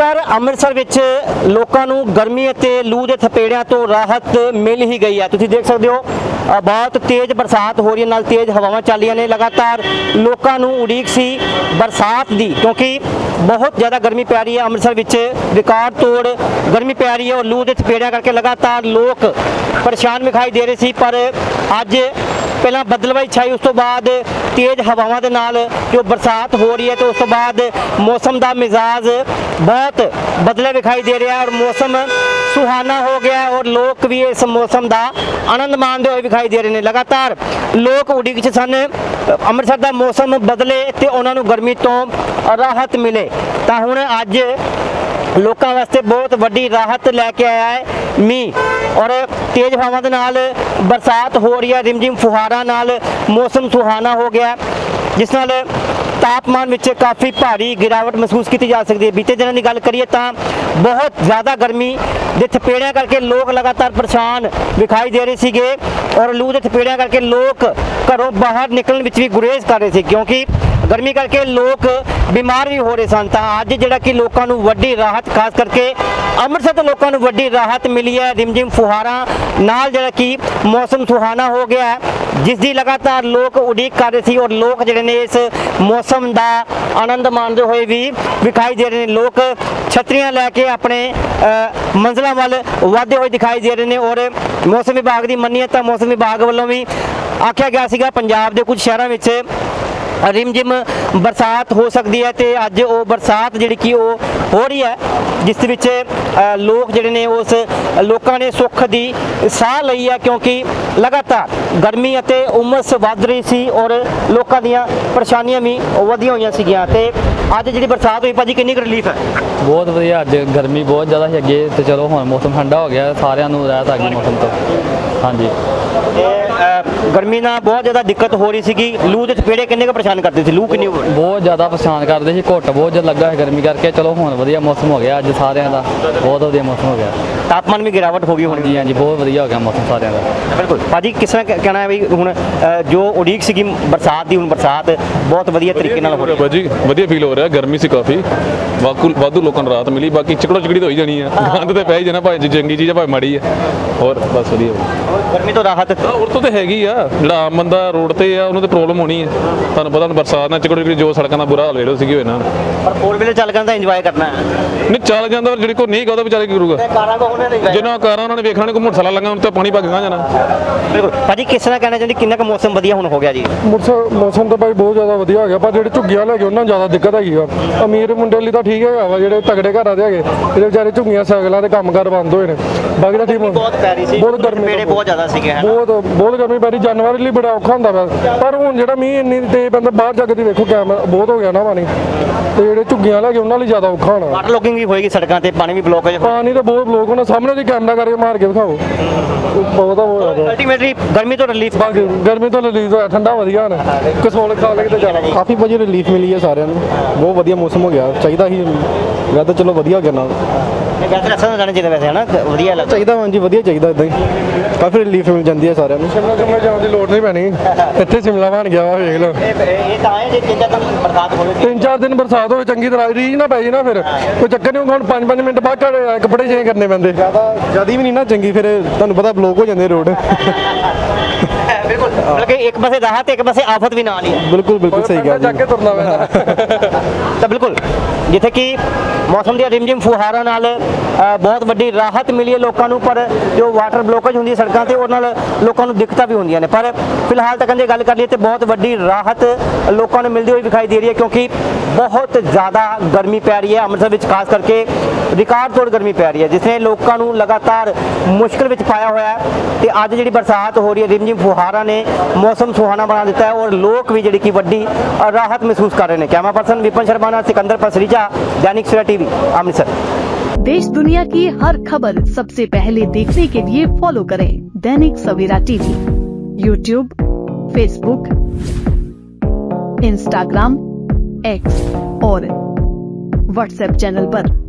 ਅੰਮ੍ਰਿਤਸਰ ਵਿੱਚ ਲੋਕਾਂ ਨੂੰ ਗਰਮੀ ਅਤੇ ਲੂ ਦੇ ਥਪੇੜਿਆਂ ਤੋਂ ਰਾਹਤ ਮਿਲ ਹੀ ਗਈ ਹੈ। ਤੁਸੀਂ ਦੇਖ ਸਕਦੇ ਹੋ ਬਹੁਤ ਤੇਜ਼ ਬਰਸਾਤ ਹੋ ਰਹੀ ਹੈ। ਨਾਲ ਤੇਜ਼ ਹਵਾਵਾਂ ਚੱਲ ਰਹੀਆਂ ਨੇ ਲਗਾਤਾਰ। ਲੋਕਾਂ ਨੂੰ ਉਡੀਕ ਸੀ ਬਰਸਾਤ ਦੀ, ਕਿਉਂਕਿ ਬਹੁਤ ਜ਼ਿਆਦਾ ਗਰਮੀ ਪੈ ਰਹੀ ਹੈ ਅੰਮ੍ਰਿਤਸਰ ਵਿੱਚ। ਰਿਕਾਰਡ ਤੋੜ, ਗਰਮੀ ਪੈ ਰਹੀ ਹੈ ਔਰ ਲੂ ਦੇ ਥਪੇੜਿਆਂ ਕਰਕੇ ਲਗਾਤਾਰ ਲੋਕ ਪਰੇਸ਼ਾਨ ਵਿਖਾਈ ਦੇ ਰਹੇ ਸੀ। ਪਰ ਅੱਜ ਪਹਿਲਾਂ ਬਦਲਵਾਈ ਛਾਈ, ਉਸ ਤੋਂ ਬਾਅਦ ਤੇਜ਼ ਹਵਾਵਾਂ ਦੇ ਨਾਲ ਜੋ ਬਰਸਾਤ ਹੋ ਰਹੀ ਹੈ ਤੇ ਉਸ ਤੋਂ ਬਾਅਦ ਮੌਸਮ ਦਾ ਮਿਜ਼ਾਜ ਬਹੁਤ ਬਦਲੇ ਵਿਖਾਈ ਦੇ ਰਿਹਾ ਔਰ ਮੌਸਮ ਸੁਹਾਨਾ ਹੋ ਗਿਆ ਔਰ ਲੋਕ ਵੀ ਇਸ ਮੌਸਮ ਦਾ ਆਨੰਦ ਮਾਣਦੇ ਹੋਏ ਵਿਖਾਈ ਦੇ ਰਹੇ ਨੇ। ਲਗਾਤਾਰ ਲੋਕ ਉਡੀਕ 'ਚ ਸਨ। ਅੰਮ੍ਰਿਤਸਰ ਦਾ ਮੌਸਮ ਬਦਲੇ ਤੇ ਉਹਨਾਂ ਨੂੰ ਗਰਮੀ ਤੋਂ ਰਾਹਤ ਮਿਲੇ। ਤਾਂ ਹੁਣ ਅੱਜ ਲੋਕਾਂ ਵਾਸਤੇ ਬਹੁਤ ਵੱਡੀ ਰਾਹਤ ਲੈ ਕੇ ਆਇਆ ਹੈ ਮੀਂਹ। ਔਰ ਤੇਜ਼ ਹਵਾ ਦੇ ਨਾਲ ਬਰਸਾਤ ਹੋ ਰਹੀ ਹੈ, ਰਿਮਝਿਮ ਫੁਹਾਰਾਂ ਨਾਲ ਮੌਸਮ ਸੁਹਾਨਾ ਹੋ ਗਿਆ ਜਿਸ ਨਾਲ ਤਾਪਮਾਨ ਵਿੱਚ ਕਾਫੀ ਭਾਰੀ ਗਿਰਾਵਟ ਮਹਿਸੂਸ ਕੀਤੀ ਜਾ ਸਕਦੀ ਹੈ। ਬੀਤੇ ਦਿਨਾਂ ਦੀ ਗੱਲ ਕਰੀਏ ਤਾਂ ਬਹੁਤ ਜ਼ਿਆਦਾ ਗਰਮੀ ਦੇ ਥਪੇੜਿਆਂ ਕਰਕੇ ਲੋਕ ਲਗਾਤਾਰ ਪਰੇਸ਼ਾਨ ਵਿਖਾਈ ਦੇ ਰਹੇ ਸੀਗੇ ਔਰ ਲੂ ਦੇ ਥਪੇੜਿਆਂ ਕਰਕੇ ਲੋਕ ਘਰੋਂ ਬਾਹਰ ਨਿਕਲਣ ਵਿੱਚ ਵੀ ਗੁਰੇਜ਼ ਕਰ ਰਹੇ ਸੀ, ਕਿਉਂਕਿ ਗਰਮੀ ਕਰਕੇ ਲੋਕ ਬਿਮਾਰ ਵੀ ਹੋ ਰਹੇ ਸਨ। ਤਾਂ ਅੱਜ ਜਿਹੜਾ ਕਿ ਲੋਕਾਂ ਨੂੰ ਵੱਡੀ ਰਾਹਤ ਖਾਸ ਕਰਕੇ ਅੰਮ੍ਰਿਤਸਰ ਦੇ ਲੋਕਾਂ ਨੂੰ ਵੱਡੀ ਰਾਹਤ ਮਿਲੀ ਹੈ। ਰਿਮਝਿਮ ਫੁਹਾਰਾਂ ਨਾਲ ਜਿਹੜਾ ਕਿ ਮੌਸਮ ਸੁਹਾਨਾ ਹੋ ਗਿਆ ਹੈ। ਜਿਸ ਦੀ ਲਗਾਤਾਰ ਲੋਕ ਉਡੀਕ ਕਰ ਰਹੇ ਸੀ ਔਰ ਲੋਕ ਜਿਹੜੇ ਨੇ ਇਸ ਮੌਸਮ ਦਾ ਆਨੰਦ ਮਾਣਦੇ ਹੋਏ ਵੀ ਵਿਖਾਈ ਦੇ ਰਹੇ ਨੇ। ਲੋਕ ਛਤਰੀਆਂ ਲੈ ਕੇ ਆਪਣੇ ਅ, ਮੰਜ਼ਲਾਂ ਵੱਲ ਵਧਦੇ ਹੋਏ ਦਿਖਾਈ ਦੇ ਰਹੇ ਨੇ ਔਰ ਮੌਸਮ ਵਿਭਾਗ ਦੀ ਮੰਨੀਏ ਤਾਂ ਮੌਸਮ ਵਿਭਾਗ ਵੱਲੋਂ ਵੀ ਆਖਿਆ ਗਿਆ ਸੀਗਾ। ਪੰਜਾਬ ਦੇ ਕੁਝ ਸ਼ਹਿਰਾਂ ਵਿੱਚ ਰਿਮਝਿਮ ਬਰਸਾਤ ਹੋ ਸਕਦੀ ਹੈ ਤੇ ਅੱਜ ਉਹ ਬਰਸਾਤ ਜਿਹੜੀ ਕਿ ਉਹ ਹੋ ਰਹੀ ਹੈ, ਜਿਸ ਵਿੱਚ ਲੋਕ ਜਿਹੜੇ ਨੇ ਉਸ ਲੋਕਾਂ ਨੇ ਸੁੱਖ ਦੀ ਸਾਹ ਲਈ ਹੈ ਕਿਉਂਕਿ ਲਗਾਤਾਰ ਗਰਮੀ ਅਤੇ ਉਮਸ ਵੱਧ ਰਹੀ ਸੀ ਔਰ ਲੋਕਾਂ ਦੀਆਂ ਪਰੇਸ਼ਾਨੀਆਂ ਵੀ ਵਧੀਆਂ ਹੋਈਆਂ ਸੀਗੀਆਂ ਤੇ ਅੱਜ ਜਿਹੜੀ ਬਰਸਾਤ ਹੋਈ, ਭਾਜੀ ਕਿੰਨੀ ਕੁ ਰਿਲੀਫ ਹੈ? ਬਹੁਤ ਵਧੀਆ, ਅੱਜ ਗਰਮੀ ਬਹੁਤ ਜ਼ਿਆਦਾ ਸੀ ਅੱਗੇ ਤੇ ਚਲੋ ਹੁਣ ਮੌਸਮ ਠੰਡਾ ਹੋ ਗਿਆ, ਸਾਰਿਆਂ ਨੂੰ ਰਾਹਤ ਆ ਗਈ ਮੌਸਮ ਤੋਂ। ਹਾਂਜੀ। ਗਰਮੀ ਨਾਲ ਬਹੁਤ ਜ਼ਿਆਦਾ ਦਿੱਕਤ ਹੋ ਰਹੀ ਸੀਗੀ। ਲੂ ਦੇ ਚਪੇੜੇ ਕਿੰਨੇ ਕੁ ਪਰੇਸ਼ਾਨ ਕਰਦੇ ਸੀ? ਲੂ ਕਿੰਨੀ ਹੋ ਰਹੀ ਬਹੁਤ ਜ਼ਿਆਦਾ ਪਰੇਸ਼ਾਨ ਕਰਦੇ ਸੀ ਘੁੱਟ ਬਹੁਤ ਜ਼ਿਆਦਾ ਲੱਗਾ ਸੀ ਗਰਮੀ ਕਰਕੇ। ਚਲੋ ਹੁਣ ਵਧੀਆ ਮੌਸਮ ਹੋ ਗਿਆ ਅੱਜ ਸਾਰਿਆਂ ਦਾ ਬਹੁਤ ਵਧੀਆ ਮੌਸਮ ਹੋ ਗਿਆ। ਤਾਪਮਾਨ ਵੀ ਗਿਰਾਵਟ ਹੋ ਗਈ ਹੁਣ। ਹਾਂਜੀ ਹਾਂਜੀ ਬਹੁਤ ਵਧੀਆ ਹੋ ਗਿਆ ਮੌਸਮ ਸਾਰਿਆਂ ਦਾ। ਬਿਲਕੁਲ। ਭਾਜੀ ਕਿਸ ਤਰ੍ਹਾਂ ਕਹਿ- ਕਹਿਣਾ ਹੈ ਵੀ ਹੁਣ ਜੋ ਉਡੀਕ ਸੀਗੀ ਬਰਸਾਤ ਦੀ ਹੁਣ ਬਰਸਾਤ ਬਹੁਤ ਵਧੀਆ ਤਰੀਕੇ ਨਾਲ ਹੋ ਰਹੀ ਹੈ। ਬਾਜੀ ਵਧੀਆ ਫੀਲ ਹੋ ਰਿਹਾ ਗਰਮੀ ਸੀ ਕਾਫੀ। ਵਾਕੂ ਵਾਧੂ ਲੋਕਾਂ ਨੂੰ ਰਾਹਤ ਮਿਲੀ ਬਾਕੀ ਚਿਕੜੋ ਚਿਕੜੀ ਤਾਂ ਹੋਈ ਜਾਣੀ ਆ। ਗੰਦ ਤੇ ਪੈ ਹੀ ਜਾਣਾ ਭਾਵੇਂ ਚੰਗੀ ਚੀਜ਼ ਆ ਭਾਵੇਂ ਮਾੜੀ ਆ। ਹੋਰ ਬਸ ਵਧੀਆ। ਗਰਮੀ ਤੋਂ ਰਾਹਤ ਹਾਂ ਹੋਰ ਤੋਂ ਤੇ ਹੈਗੀ ਆ। ਜਿਹੜਾ ਆਮ ਬੰਦਾ ਰੋਡ ਤੇ ਆ ਉਹਨੂੰ ਤੇ ਪ੍ਰੋਬਲਮ ਹੋਣੀ ਆ। ਤੁਹਾਨੂੰ ਪਤਾ ਹੁਣ ਬਰਸਾਤ ਨਾਲ ਚਿਕੜੋ ਚਿਕੜੀ ਜੋ ਸੜਕਾਂ ਦਾ ਬੁਰਾ ਹਾਲ ਜਿਹੜਾ ਸੀਗੀ ਹੋਏ ਨਾ। ਪਰ ਫੋਰ ਵੀਲਰ ਚੱਲ ਕੇ ਤਾਂ ਇੰਜੋਏ ਕਰਨਾ ਹੈ। ਨਹੀਂ ਚੱਲ ਜਾਂਦਾ ਪਰ ਜਿਹੜੀ ਕੋ ਨਹੀਂ ਗਾ ਉਹਦਾ ਵਿਚਾਰੇ ਕੀ ਕਰੂਗਾ? ਤੇ ਕਾਰਾਂ ਕੋ ਉਹਨੇ ਨਹੀਂ ਜਿਹਨਾਂ ਕਾਰਾਂ ਉਹਨਾਂ ਨੇ ਵੇਖਣਾ ਕੋ ਮੋਟਰਸਾਈਕਲ ਲੰਗਾ ਉਹਨਾਂ ਤੇ ਪਾਣੀ ਪਾ ਕੇ ਗਾਂ ਜਾਣਾ। ਬਿਲਕੁਲ। ਭਾਜੀ ਕਿਸ ਤਰ੍ਹਾਂ ਕਹਿਣਾ ਚਾਹੁੰਦੀ ਕਿੰਨਾ ਕੁ ਮੌਸਮ ਵਧੀਆ ਹੁਣ ਹੋ ਗਿਆ ਜੀ? ਮੌਸਮ ਮੌਸਮ ਤਾਂ ਭਾਈ ਬਹੁਤ ਜ਼ਿਆਦਾ ਵਧੀਆ ਹੋ ਗਿਆ ਪਰ ਜਿਹੜੇ ਝੁੱਗੀਆਂ ਲੈ ਕੇ ਉਹਨਾਂ ਨੂੰ ਜ਼ਿਆਦਾ ਦਿੱਕਤ ਹੈਗੀ ਆ। ਅਮੀਰ ਮੁੰਡੇ ਲਈ ਤਾਂ ਠੀਕ ਹੈਗਾ ਵਾ ਜਿਹੜੇ ਤਗੜੇ ਘਰਾਂ ਦੇ ਹੈਗੇ ਜਿਹੜੇ ਵਿਚਾਰੇ ਝੁੱਗੀਆਂ ਸਾਈਕਲਾਂ ਦੇ ਕੰਮਕਾਰ ਬੰਦ ਹੋਏ ਨੇ। ਬਾਕੀ ਤਾਂ ਠੀਕ ਬਹੁਤ ਪੈ ਰਹੀ ਸੀ ਬਹੁਤ ਗਰਮੀ ਪੇੜੇ ਬਹੁਤ ਜ਼ਿਆਦਾ ਸੀਗੇ ਹੈ ਬਹੁਤ ਬਹੁਤ ਗਰਮੀ ਪੈ ਰਹੀ ਜਾਨਵਰ ਲਈ ਬੜਾ ਔਖਾ ਹੁੰਦਾ ਵਾ। ਪਰ ਹੁਣ ਜਿਹੜਾ ਮੀਂਹ ਇੰਨੀ ਤੇ ਬੰਦਾ ਬਾਹਰ ਜਾ ਕੇ ਵੇਖੋ ਕੈਮ ਬਹੁਤ ਹੋ ਗਿਆ ਨਾ ਪਾਣੀ। ਤੇ ਜਿਹੜੇ ਝੁੱਗੀਆਂ ਲੈ ਕੇ ਉਹਨਾਂ ਲਈ ਜ਼ਿਆਦਾ ਔਖਾ ਹੋਣਾ। ਵਾਟਰ ਲੋਕਿੰਗ ਵੀ ਹੋਏਗੀ ਸੜਕਾਂ ਤੇ ਪਾਣੀ ਵੀ ਬਲੌਕ ਹੋ ਜਾਏਗਾ ਪਾਣੀ ਤਾਂ ਬਹੁਤ ਬਲੋਕ ਹੋਣਾ ਸਾਹਮਣੇ ਦੀ ਕੈਮਰਾ ਕਰਕੇ ਮਾਰ ਕੇ ਦਿਖਾਓ। ਬਹੁਤ ਹੋ ਜਾਂਦਾ ਅਲਟੀਮੇਟਲੀ ਗਰਮੀ ਤੋਂ ਰਿਲੀਫ ਬਾਕੀ ਗਰਮੀ ਤੋਂ ਰਿਲੀਜ਼ ਹੋਇਆ ਠੰਡਾ ਵਧੀਆ ਨੇ ਕਸੋਲ ਖਾ ਲੈ ਤੇ ਜਾਣਾ ਕਾਫੀ ਵਧੀਆ ਰਿਲੀਫ ਮਿਲੀ ਹੈ ਸਾਰਿਆਂ ਨੂੰ। ਬਹੁਤ ਵਧੀਆ ਮੌਸਮ ਹੋ ਗਿਆ ਚਾਹੀਦਾ ਸੀ ਵੈਦਰ ਚਲੋ ਵਧੀਆ ਹੋ ਗਿਆ ਨਾਲ। ਵੈਸੇ ਰਸਮ ਜਾਣਾ ਚਾਹੀਦਾ ਵੈਸੇ ਹਨਾ? ਵਧੀਆ ਲੱਗਦਾ। ਚਾਹੀਦਾ ਹਾਂਜੀ ਵਧੀਆ ਚਾਹੀਦਾ ਇਦਾਂ ਹੀ। ਕਾਫੀ ਰਿਲੀਫ ਮਿਲ ਜਾਂਦੀ ਹੈ ਸਾਰਿਆਂ ਨੂੰ। ਸ਼ਿਮਲਾ ਸ਼ਿਮਲਾ ਜਾਣ ਦੀ ਲੋੜ ਨਹੀਂ ਪੈਣੀ। ਇੱਥੇ ਸ਼ਿਮਲਾ ਬਣ ਗਿਆ ਵਾ ਵੇਖ ਲਓ। ਇਹ ਇਹ ਤਾਂ ਹੈ ਜੇ ਤਿੰਨ ਚਾਰ ਦਿਨ ਬਰਸਾਤ ਹੋਵੇ ਤਿੰਨ ਚਾਰ ਦਿਨ ਬਰਸਾਤ ਹੋਵੇ ਚੰਗੀ ਤਰ੍ਹਾਂ ਰੀਝ ਨਾ ਪੈ ਜੇ ਨਾ ਫਿਰ। ਕੋਈ ਚੱਕਰ ਨਹੀਂ ਹੁਣ 5-5 ਮਿੰਟ ਬਾਅਦ ਕੱਪੜੇ ਚੇਂਜ ਕਰਨੇ ਪੈਂਦੇ। ਜ਼ਿਆਦਾ ਜ਼ਿਆਦਾ ਵੀ ਨਹੀਂ ਨਾ ਚੰਗੀ ਫਿਰ ਤੁਹਾਨੂੰ ਪਤਾ ਬਲੌਕ ਹੋ ਜਾਂਦੇ ਰੋਡ ਬਿਲਕੁਲ ਬਲਕਿ ਇੱਕ ਪਾਸੇ ਰਾਹਤ ਤੇ ਇੱਕ ਪਾਸੇ ਆਫਤ ਵੀ ਨਾਲ ਹੀ ਹੈ ਬਿਲਕੁਲ ਬਿਲਕੁਲ ਸਹੀ ਗੱਲ ਚੱਕ ਕੇ ਜੀ ਤੁਰਨਾ ਪੈਂਦਾ। ਤਾਂ ਬਿਲਕੁਲ ਜਿੱਥੇ ਕਿ ਮੌਸਮ ਦੀਆਂ ਰਿਮਝਿਮ ਫੁਹਾਰਾਂ ਨਾਲ ਬਹੁਤ ਵੱਡੀ ਰਾਹਤ ਮਿਲੀ ਹੈ ਲੋਕਾਂ ਨੂੰ ਪਰ ਜੋ ਵਾਟਰ ਬਲੋਕੇਜ ਹੁੰਦੀ ਹੈ ਸੜਕਾਂ ਤੇ ਉਹ ਨਾਲ ਲੋਕਾਂ ਨੂੰ ਦਿੱਕਤਾਂ ਵੀ ਹੁੰਦੀਆਂ ਨੇ। ਪਰ ਫਿਲਹਾਲ ਤੱਕ ਜੇ ਗੱਲ ਕਰ ਲਈਏ ਤੇ ਬਹੁਤ ਵੱਡੀ ਰਾਹਤ ਲੋਕਾਂ ਨੂੰ ਮਿਲਦੀ ਹੋਈ ਦਿਖਾਈ ਦੇ ਰਹੀ ਹੈ ਕਿਉਂਕਿ ਬਹੁਤ ਜ਼ਿਆਦਾ ਗਰਮੀ ਪੈ ਰਹੀ ਹੈ ਅੰਮ੍ਰਿਤਸਰ ਵਿੱਚ ਖਾਸ ਕਰਕੇ ਰਿਕਾਰਡ ਤੋੜ ਗਰਮੀ ਪੈ ਰਹੀ ਹੈ ਜਿਸ ਨੇ ਲੋਕਾਂ ਨੂੰ ਲਗਾਤਾਰ ਮੁਸ਼ਕਲ ਵਿੱਚ ਪਾਇਆ ਹੋਇਆ ਹੈ। ਤੇ ਅੱਜ ਜਿਹੜੀ ਬਰਸਾਤ ਹੋ ਰਹੀ ਹੈ ਰਿਮਝਿਮ ਫੁਹਾਰਾਂ ਨੇ मौसम सुहाना बना देता है और लोग भी जी की वीडी राहत महसूस कर रहे हैं। Camera person Vipan Sharma Sikandar Pasricha Dainik Savera TV, Amritsar. देश दुनिया की हर खबर सबसे पहले देखने के लिए फॉलो करें Dainik Savera TV. YouTube Facebook Instagram X और व्हाट्सएप चैनल पर।